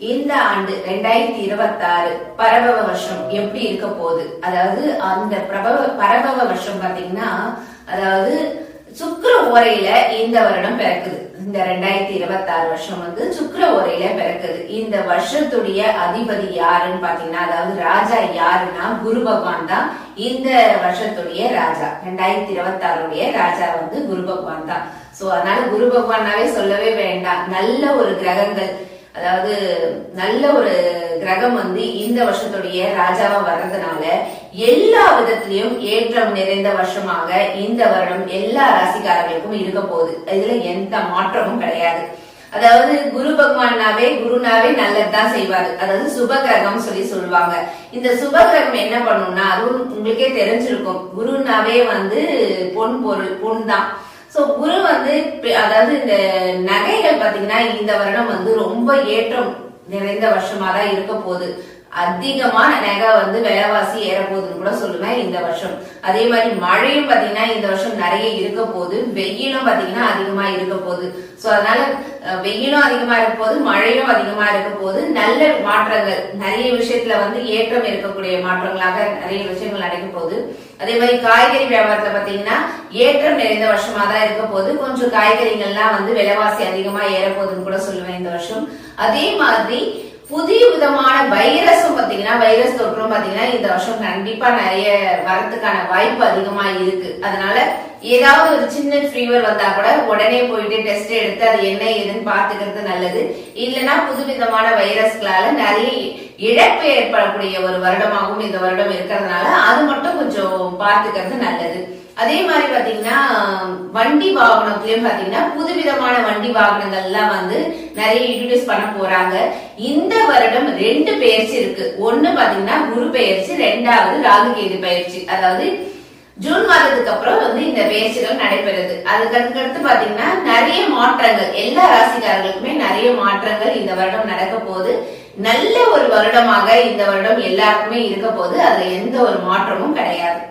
இந்த ஆண்டு ரெண்டாயிரத்தி இருபத்தி ஆறு பரபவ வருஷம் எப்படி இருக்க போகுது? அதாவது அந்த பிரபவ பரபவ வருஷம் பாத்தீங்கன்னா அதாவது சுக்கர ஓரையில இந்த வருடம் பிறக்குது. இந்த ரெண்டாயிரத்தி இருபத்தி ஆறு வருஷம் வந்து சுக்கர ஓரையில பிறக்குது. இந்த வருஷத்துடைய அதிபதி யாருன்னு பாத்தீங்கன்னா அதாவது ராஜா யாருன்னா குரு பகவான் தான் இந்த வருஷத்துடைய ராஜா. ரெண்டாயிரத்தி இருபத்தி ஆறுடைய ராஜா வந்து குரு பகவான் தான். சோ அதனால குரு பகவானாவே சொல்லவே வேண்டாம். நல்ல ஒரு கிரகங்கள் அதாவது நல்ல ஒரு கிரகம் வந்து இந்த வருஷத்துடைய ராஜாவா வர்றதுனால எல்லா விதத்திலையும் ஏற்றம் நிறைந்த வருஷமாக இந்த வருடம் எல்லா ராசிக்காரர்களுக்கும் இருக்க போகுது. இதுல எந்த மாற்றமும் கிடையாது. அதாவது குரு பகவான்னாவே குருனாவே நல்லதுதான் செய்வாரு. அதாவது சுப கிரகம் சொல்லி சொல்லுவாங்க. இந்த சுப கிரகம் என்ன பண்ணும்னா அதுவும் உங்களுக்கே தெரிஞ்சிருக்கும். குருனாவே வந்து பொன் பொருள் பொன் தான். சோ குரு வந்து அதாவது இந்த நகைகள் பாத்தீங்கன்னா இந்த வருடம் வந்து ரொம்ப ஏற்றம் நிறைந்த வருஷமா தான் இருக்க போகுது. அதிகமான நகை வந்து விலைவாசி ஏறப்போகுதுன்னு கூட சொல்லுவேன் இந்த வருஷம். அதே மாதிரி மழையும் பாத்தீங்கன்னா இந்த வருஷம் நிறைய இருக்க போகுது. வெயிலும் பாத்தீங்கன்னா அதிகமா இருக்க போகுது. சோ அதனால வெயிலும் அதிகமா இருக்க போகுது மழையும் அதிகமா இருக்க போகுது. நல்ல மாற்றங்கள் நிறைய விஷயத்துல வந்து ஏற்றம் இருக்கக்கூடிய மாற்றங்களாக நிறைய விஷயங்கள் நடக்க போகுது. அதே மாதிரி காய்கறி வியாபாரத்துல பாத்தீங்கன்னா ஏற்றம் நிறைந்த வருஷமா தான் இருக்க போது கொஞ்சம் காய்கறிகள்லாம் வந்து விலைவாசி அதிகமா ஏறப்போகுதுன்னு கூட சொல்லுவேன் இந்த வருஷம். அதே மாதிரி புதிய விதமான வைரஸும் பாத்தீங்கன்னா வைரஸ் தொற்றும் பாத்தீங்கன்னா இந்த வருஷம் கண்டிப்பா நிறைய வரத்துக்கான வாய்ப்பு அதிகமா இருக்கு. அதனால ஏதாவது ஒரு சின்ன ஃபீவர் வந்தா கூட உடனே போயிட்டு டெஸ்ட் எடுத்து அது என்ன ஏதுன்னு பாத்துக்கிறது நல்லது. இல்லைன்னா புதுவிதமான வைரஸ்களால நிறைய இழப்பு ஏற்படக்கூடிய ஒரு வருடமாகவும் இந்த வருடம் இருக்கிறதுனால அது மட்டும் கொஞ்சம் பாத்துக்கிறது நல்லது. அதே மாதிரி பாத்தீங்கன்னா வண்டி வாகனத்திலயும் பாத்தீங்கன்னா புதுவிதமான வண்டி வாகனங்கள்லாம் வந்து நிறைய இன்ட்ரடியூஸ் பண்ண போறாங்க. இந்த வருடம் ரெண்டு பெயர்ச்சி இருக்கு. ஒண்ணு பாத்தீங்கன்னா குரு பெயர்ச்சி ரெண்டாவது ராகு கேது பயிற்சி. அதாவது ஜூன் மாதத்துக்கு அப்புறம் வந்து இந்த பயிற்சிகள் நடைபெறுது. அதுக்கு அடுத்து பாத்தீங்கன்னா நிறைய மாற்றங்கள். எல்லா ராசிக்காரர்களுக்குமே நிறைய மாற்றங்கள் இந்த வருடம் நடக்க போகுது. நல்ல ஒரு வருடமாக இந்த வருடம் எல்லாருக்குமே இருக்க போகுது. அதுல எந்த ஒரு மாற்றமும் கிடையாது.